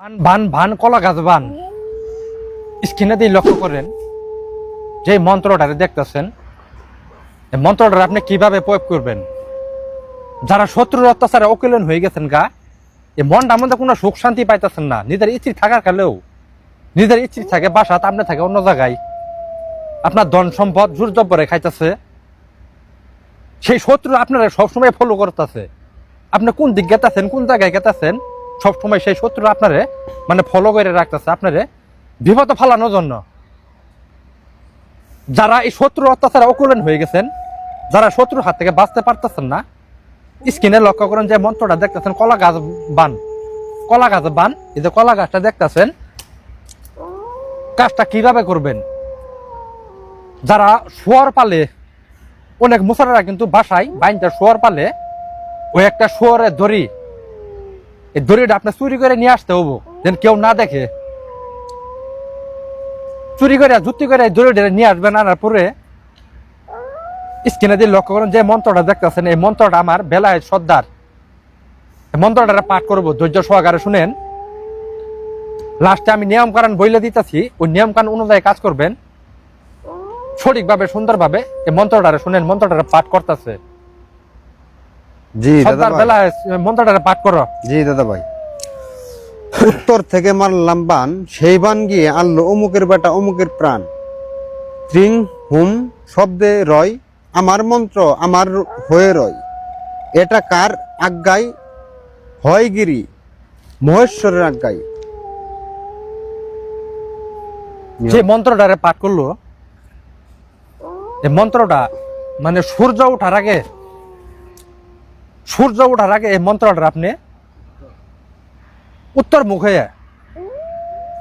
ভান ভান ভান, কলা গাছ ভান। স্ক্রিনে লক্ষ্য করেন, যে মন্ত্রটারে দেখতেছেন মন্ত্রটা আপনি কীভাবে প্রয়োগ করবেন? যারা শত্রুর অত্যাচারে অকিলন হয়ে গেছেন গা, এই মনটা মধ্যে কোনো সুখ শান্তি পাইতেছেন না। নিজের ইচ্ছি থাকার কালেও, নিজের ইচ্ছি থাকে বাসাত, আপনি থাকে অন্য জায়গায়। আপনার ধন সম্পদ জোর জব্বরে খাইতেছে। সেই শত্রু আপনারা সবসময় ফলো করতেছে। আপনি কোন দিক গেতেছেন, কোন জায়গায় গেতেছেন? সবসময় সেই শত্রু আপনারে মানে ফলো করে রাখতেছে, আপনারে বিপদ ফালানোর জন্য। যারা এই শত্রু অত্যাচারে অকুলন হয়ে গেছেন, যারা শত্রুর হাত থেকে বাঁচতে পারতেছেন না, স্ক্রিনে লক্ষ্য করেন যে মন্ত্রটা দেখতেছেন, কলা গাছ বান। কলা গাছ বান, এই যে কলা গাছটা দেখতেছেন, কাজটা কীভাবে করবেন? যারা শোয়ার পালে, অনেক মুসারারা কিন্তু বাসায় বাইনটা শোয়ার পালে ওই একটা শোয়ারের দড়ি এই দড়িটা আপনি চুরি করে নিয়ে আসতে হব, যেন কেউ না দেখে। চুরি করে জুতি করে দড়িটা নিয়ে আসবেন আনার পরে স্ক্রিনে দিয়ে লক্ষ্য করেন যে মন্ত্রটা দেখতেছেন, এই মন্ত্রটা আমার বেলায় সর্দার। মন্ত্রটা পাঠ করব, ধৈর্য সহকারে শুনেন। লাস্টে আমি নিয়ম কারণ বইলে দিতেছি, ওই নিয়ম কারণ অনুযায়ী কাজ করবেন। সঠিকভাবে, সুন্দরভাবে এই মন্ত্রটারে শুনেন, মন্ত্রটারে পাঠ করতেছে। জি দাদা ভাই। বেলায় পাঠ করো। জি দাদা ভাই। উত্তর থেকে মারলাম বান সেই বান গিয়ে আনলো অমুকের বেটা অমুকের প্রাণ। ত্রিং হুম শব্দে রয় আমার মন্ত্র আমার হয়ে রয়। এটা কার আজ্ঞায় হয় গিরি মহেশ্বরের আজ্ঞায় যে মন্ত্রটারে পাঠ করল মন্ত্রটা মানে সূর্য ওঠার আগে সূর্য ওঠার আগে এই মন্ত্রটা আপনি উত্তর মুখে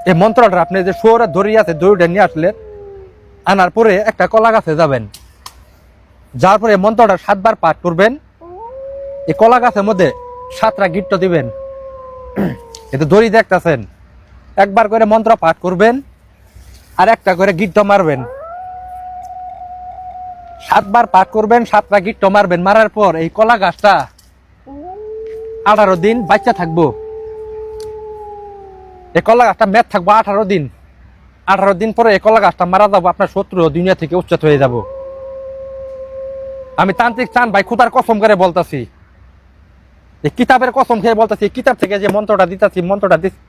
এই মন্ত্রটা আপনি যে শোরে দড়ি আছে দড়িটা নিয়ে আসলে আনার পরে একটা কলা গাছে যাবেন। যার পরে মন্ত্রটা সাতবার পাঠ করবেন। এই কলা গাছের মধ্যে সাতটা গিট্ট দিবেন। এতে দড়ি দেখতেছেন, একবার করে মন্ত্র পাঠ করবেন আর একটা করে গিট্ট মারবেন। সাতবার পাঠ করবেন, সাতটা গিট্ট মারবেন। মারার পর এই কলা গাছটা আঠারো দিন বাচ্চা থাকব। এই কলা গাছটা মেদ থাকব আঠারো দিন। আঠারো দিন পরে এই কলা গাছটা মারা যাব, আপনার শত্রু দুনিয়া থেকে উচ্ছেদ হয়ে যাব। আমি তান্ত্রিক চান ভাই, খুদার কসম করে বলতাছি। এই কিতাবের কসম খেয়ে বলতাছি কিতাব থেকে যে মন্ত্রটা দিতাছি, মন্ত্রটা দিচ্ছি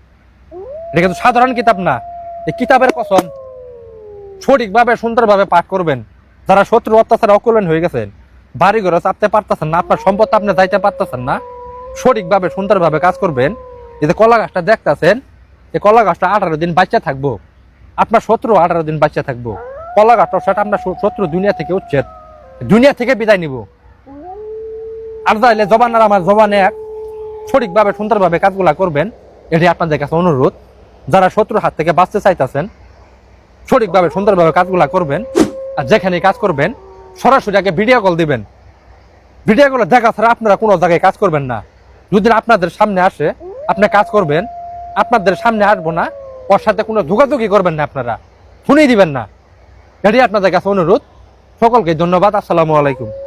এটা কিন্তু সাধারণ কিতাব না। এই কিতাবের কসম সঠিকভাবে, সুন্দরভাবে পাঠ করবেন। যারা শত্রু অত্যাচারে অকুলন হয়ে গেছেন বাড়ি ঘরে চাপতে পারতেছেন না, আপনার সম্পদ আপনি যাইতে পারতেছেন না। সঠিকভাবে, সুন্দরভাবে কাজ করবেন, এই যে কলা গাছটা দেখতেছেন, এই কলা গাছটা আঠারো দিন বাচ্চা থাকব। আপনার শত্রু আঠারো দিন বাচ্চা থাকব। কলা গাছটা সেটা আপনার শত্রু দুনিয়া থেকে উচ্ছেদ। দুনিয়া থেকে বিদায় নিব। আর তাইলে জবান আর আমার জবান এক। সঠিকভাবে, সুন্দরভাবে কাজগুলা করবেন এটি আপনাদের কাছে অনুরোধ। যারা শত্রুর হাত থেকে বাঁচতে চাইতেছেন, সঠিকভাবে, সুন্দরভাবে কাজগুলা করবেন। আর যেখানে কাজ করবেন, সরাসরি আগে ভিডিও কল দিবেন। ভিডিও কলে দেখা ছাড়া আপনারা কোনো জায়গায় কাজ করবেন না। যদি আপনাদের সামনে আসে, আপনি কাজ করবেন, আপনাদের সামনে আসব না, ওর সাথে কোনো যোগাযোগই করবেন না আপনারা। শুনেই দিবেন না। এটাই আপনাদের কাছে অনুরোধ। সকলকে ধন্যবাদ। আসসালামু আলাইকুম।